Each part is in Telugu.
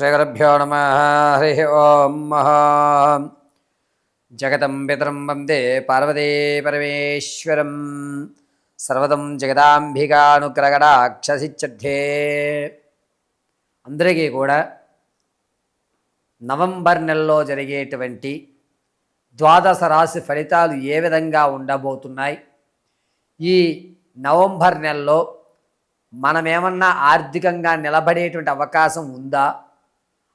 శ్రీగరభ్యో నమ. హరి ఓం మహా. జగతం పితరం వందే పార్వతీ పరమేశ్వరం. సర్వతం జగదాంబికానుగ్రగడాక్షసిచ్చే అందరికీ కూడా నవంబర్ నెలలో జరిగేటువంటి ద్వాదశ రాశి ఫలితాలు ఏ విధంగా ఉండబోతున్నాయి? ఈ నవంబర్ నెలలో మనమేమన్నా ఆర్థికంగా నిలబడేటువంటి అవకాశం ఉందా?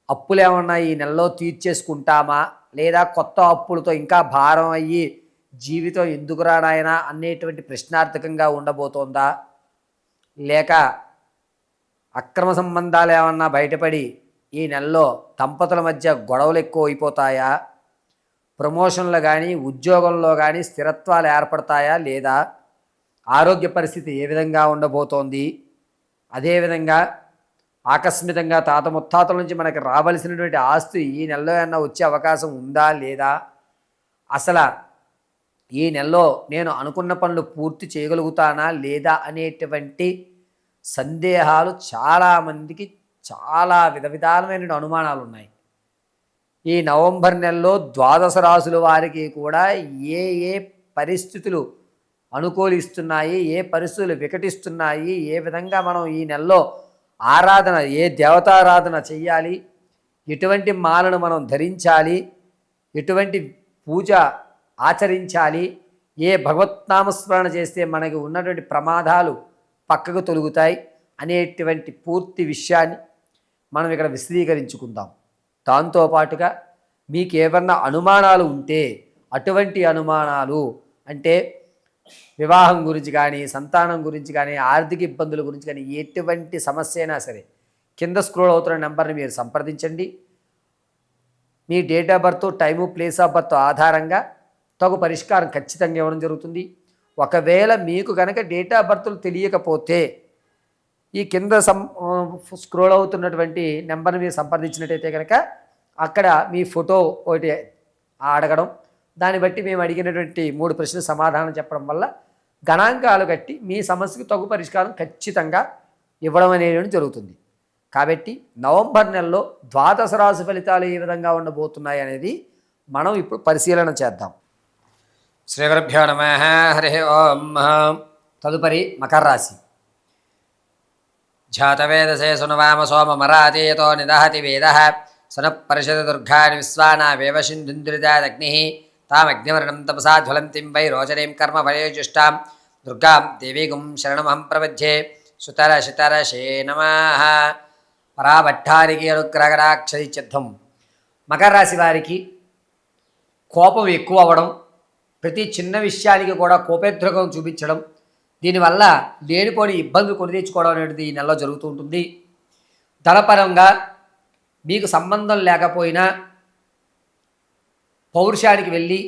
అప్పులు ఏమన్నా ఈ నెలలో తీర్చేసుకుంటామా? లేదా కొత్త అప్పులతో ఇంకా భారం అయ్యి జీవితం ఎందుకు రానాయనా అనేటువంటి ప్రశ్నార్థకంగా ఉండబోతోందా? లేక అక్రమ సంబంధాలు ఏమన్నా బయటపడి ఈ నెలలో దంపతుల మధ్య గొడవలు ఎక్కువ అయిపోతాయా ప్రమోషన్లు కానీ ఉద్యోగంలో కానీ స్థిరత్వాలు ఏర్పడతాయా లేదా? ఆరోగ్య పరిస్థితి ఏ విధంగా ఉండబోతోంది? అదేవిధంగా ఆకస్మికంగా తాత ముత్తాతల నుంచి మనకి రావలసినటువంటి ఆస్తి ఈ నెలలో ఏమన్నా వచ్చే అవకాశం ఉందా లేదా? అసలు ఈ నెలలో నేను అనుకున్న పనులు పూర్తి చేయగలుగుతానా లేదా అనేటువంటి సందేహాలు చాలామందికి చాలా విధ విధాలమైన అనుమానాలు ఉన్నాయి. ఈ నవంబర్ నెలలో ద్వాదశ రాసుల వారికి కూడా ఏ ఏ పరిస్థితులు అనుకూలిస్తున్నాయి ఏ పరిస్థితులు వికటిస్తున్నాయి ఏ విధంగా మనం ఈ నెలలో ఆరాధన ఏ దేవతారాధన చెయ్యాలి? ఎటువంటి మాలను మనం ధరించాలి? ఎటువంటి పూజ ఆచరించాలి? ఏ భగవత్నామస్మరణ చేస్తే మనకి ఉన్నటువంటి ప్రమాదాలు పక్కకు తొలుగుతాయి అనేటువంటి పూర్తి విషయాన్ని మనం ఇక్కడ విశదీకరించుకుందాం. దాంతోపాటుగా మీకు ఏమన్నా అనుమానాలు ఉంటే అటువంటి అనుమానాలు అంటే వివాహం గురించి కానీ సంతానం గురించి కానీ ఆర్థిక ఇబ్బందుల గురించి కానీ ఎటువంటి సమస్య అయినా సరే కింద స్క్రోల్ అవుతున్న నెంబర్ని మీరు సంప్రదించండి. మీ date of birth time place of birth ఆధారంగా తగు పరిష్కారం ఖచ్చితంగా ఇవ్వడం జరుగుతుంది. ఒకవేళ మీకు కనుక డేట్ ఆఫ్ బర్త్లు తెలియకపోతే ఈ కింద సం స్క్రోల్ అవుతున్నటువంటి నెంబర్ని మీరు సంప్రదించినట్టయితే కనుక అక్కడ మీ ఫోటో ఒకటి అడగడం దాన్ని బట్టి మేము అడిగినటువంటి మూడు ప్రశ్నలు సమాధానం చెప్పడం వల్ల గణాంకాలు కట్టి మీ సమస్యకు తగు పరిష్కారం ఖచ్చితంగా ఇవ్వడం అనేది జరుగుతుంది. కాబట్టి నవంబర్ నెలలో ద్వాదశ రాశి ఫలితాలు ఏ విధంగా ఉండబోతున్నాయి అనేది మనం ఇప్పుడు పరిశీలన చేద్దాం. శ్రీగరభ్యో నమ హరి ఓం తదుపరి మకర రాశి. జాతవేదసే సునవామ సోమమరాతేయతో నిదహతి వేద. సునఃపరిషద దుర్గాని విశ్వానా సింధుంద్రిదాదగ్ని. తామగ్నివర్ణం తపసా జ్వలంతిం వై రోచనీం కర్మ ఫలయోజుష్టాం దుర్గాం దేవీగుం శరణమహం ప్రపద్యే సుతర శితరశే నమ పరాభట్టారికి అనుగ్రహరాక్షరిత్యర్థం మకర రాశి వారికి కోపం ఎక్కువ అవ్వడం ప్రతి చిన్న విషయానికి కూడా కోపేద్రకం చూపించడం దీనివల్ల లేనిపోని ఇబ్బందులు కొని తెచ్చుకోవడం అనేది ఈ నెలలో జరుగుతూ ఉంటుంది. ధనపరంగా మీకు సంబంధం లేకపోయినా పౌరుషానికి వెళ్ళి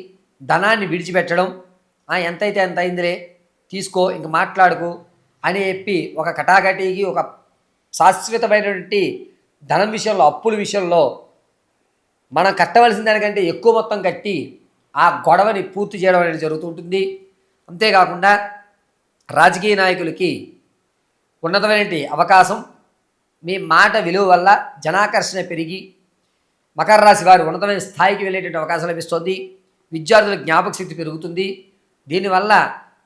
ధనాన్ని విడిచిపెట్టడం "ఆ, ఎంతైతే ఎంత అయిందిలే తీసుకో ఇంక మాట్లాడుకు అని చెప్పి ఒక కటాకటీకి ఒక శాశ్వతమైనటువంటి ధనం విషయంలో అప్పుల విషయంలో మనం కట్టవలసిన దానికంటే ఎక్కువ మొత్తం కట్టి ఆ గొడవని పూర్తి చేయడం అనేది జరుగుతూ ఉంటుంది అంతేకాకుండా రాజకీయ నాయకులకి ఉన్నతమైనటువంటి అవకాశం మీ మాట విలువ వల్ల జనాకర్షణ పెరిగి మకర రాశి వారు ఉన్నతమైన స్థాయికి వెళ్ళేటువంటి అవకాశం లభిస్తుంది. విద్యార్థుల జ్ఞాపక శక్తి పెరుగుతుంది. దీనివల్ల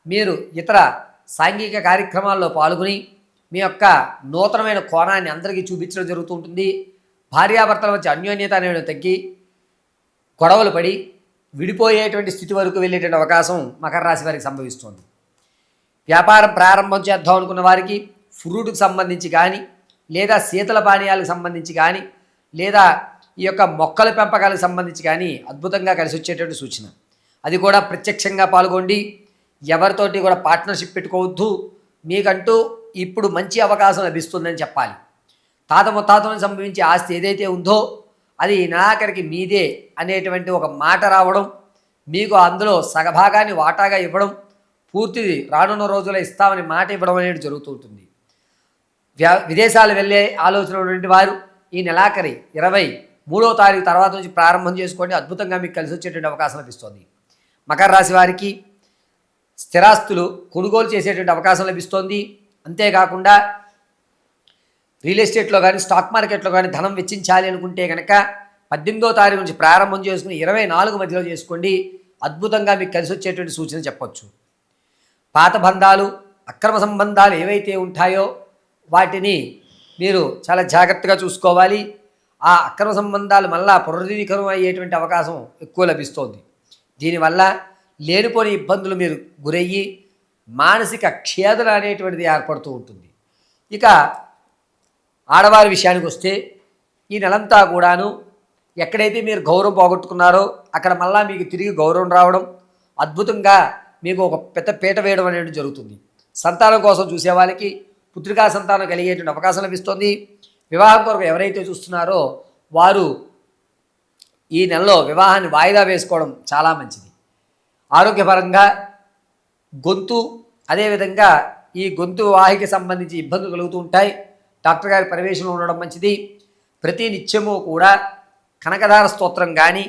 మీరు ఇతర సాంఘిక కార్యక్రమాల్లో పాల్గొని మీ యొక్క నూతనమైన కోణాన్ని అందరికీ చూపించడం జరుగుతూ ఉంటుంది. భార్యాభర్తల మధ్య అన్యోన్యత అనేది తగ్గి గొడవలు పడి విడిపోయేటువంటి స్థితి వరకు వెళ్ళేటువంటి అవకాశం మకర రాశి వారికి సంభవిస్తుంది. వ్యాపారం ప్రారంభం చేద్దాం అనుకున్న వారికి ఫ్రూట్కి సంబంధించి కానీ లేదా శీతల పానీయాలకు సంబంధించి కానీ లేదా ఈ యొక్క మొక్కల పెంపకాలకు సంబంధించి కానీ అద్భుతంగా కలిసి వచ్చేటువంటి సూచన. అది కూడా ప్రత్యక్షంగా పాల్గొండి. ఎవరితోటి కూడా పార్ట్నర్షిప్ పెట్టుకోవద్దు. మీకంటూ ఇప్పుడు మంచి అవకాశం లభిస్తుందని చెప్పాలి. తాత ముత్తాతలను సంభవించే ఆస్తి ఏదైతే ఉందో అది నాకరికి మీదే అనేటువంటి ఒక మాట రావడం మీకు అందులో సగభాగాన్ని వాటాగా ఇవ్వడం పూర్తిది రానున్న రోజుల్లో ఇస్తామని మాట ఇవ్వడం అనేది జరుగుతూ ఉంటుంది. విదేశాలు వెళ్ళే ఆలోచన ఉన్నటువంటి వారు ఈ నెలాఖరి ఇరవై మూడో తారీఖు తర్వాత నుంచి ప్రారంభం చేసుకోండి. అద్భుతంగా మీకు కలిసి వచ్చేటువంటి అవకాశం లభిస్తుంది. మకర రాశి వారికి స్థిరాస్తులు కొనుగోలు చేసేటువంటి అవకాశం లభిస్తోంది. అంతేకాకుండా రియల్ ఎస్టేట్లో కానీ స్టాక్ మార్కెట్లో కానీ ధనం వెచ్చించాలి అనుకుంటే కనుక పద్దెనిమిదో తారీఖు నుంచి ప్రారంభం చేసుకుని ఇరవై నాలుగు మధ్యలో చేసుకోండి. అద్భుతంగా మీకు కలిసి వచ్చేటువంటి సూచన చెప్పొచ్చు. పాత బంధాలు అక్రమ సంబంధాలు ఏవైతే ఉంటాయో వాటిని మీరు చాలా జాగ్రత్తగా చూసుకోవాలి. ఆ అక్రమ సంబంధాలు మళ్ళా పునరుద్ధీకరం అయ్యేటువంటి అవకాశం ఎక్కువ లభిస్తోంది. దీనివల్ల లేనిపోని ఇబ్బందులు మీరు గురయ్యి మానసిక క్షేదన అనేటువంటిది ఏర్పడుతూ ఉంటుంది. ఇక ఆడవారి విషయానికి వస్తే ఈ నెలంతా కూడాను ఎక్కడైతే మీరు గౌరవం పోగొట్టుకున్నారో అక్కడ మళ్ళా మీకు తిరిగి గౌరవం రావడం అద్భుతంగా మీకు ఒక పెద్ద పీట వేయడం అనేది జరుగుతుంది. సంతానం కోసం చూసే వాళ్ళకి పుత్రికా సంతానం కలిగేటువంటి అవకాశం లభిస్తుంది. వివాహం కొరకు ఎవరైతే చూస్తున్నారో వారు ఈ నెలలో వివాహాన్ని వాయిదా వేసుకోవడం చాలా మంచిది. ఆరోగ్యపరంగా గొంతు అదేవిధంగా ఈ గొంతు వాహికి సంబంధించి ఇబ్బందులు కలుగుతూ ఉంటాయి. డాక్టర్ గారి పర్యవేక్షణలో ఉండడం మంచిది. ప్రతి నిత్యము కూడా కనకదార స్తోత్రం కానీ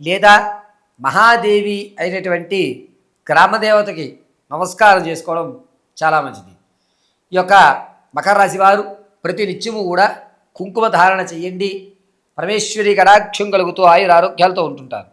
లేదా మహాదేవి అయినటువంటి గ్రామదేవతకి నమస్కారం చేసుకోవడం చాలా మంచిది. ఈ యొక్క మకర రాశి వారు ప్రతి నిత్యము కూడా కుంకుమ ధారణ చేయండి. పరమేశ్వరి కటాక్షం కలుగుతూ ఆయుర ఆరోగ్యాలతో ఉంటుంటారు.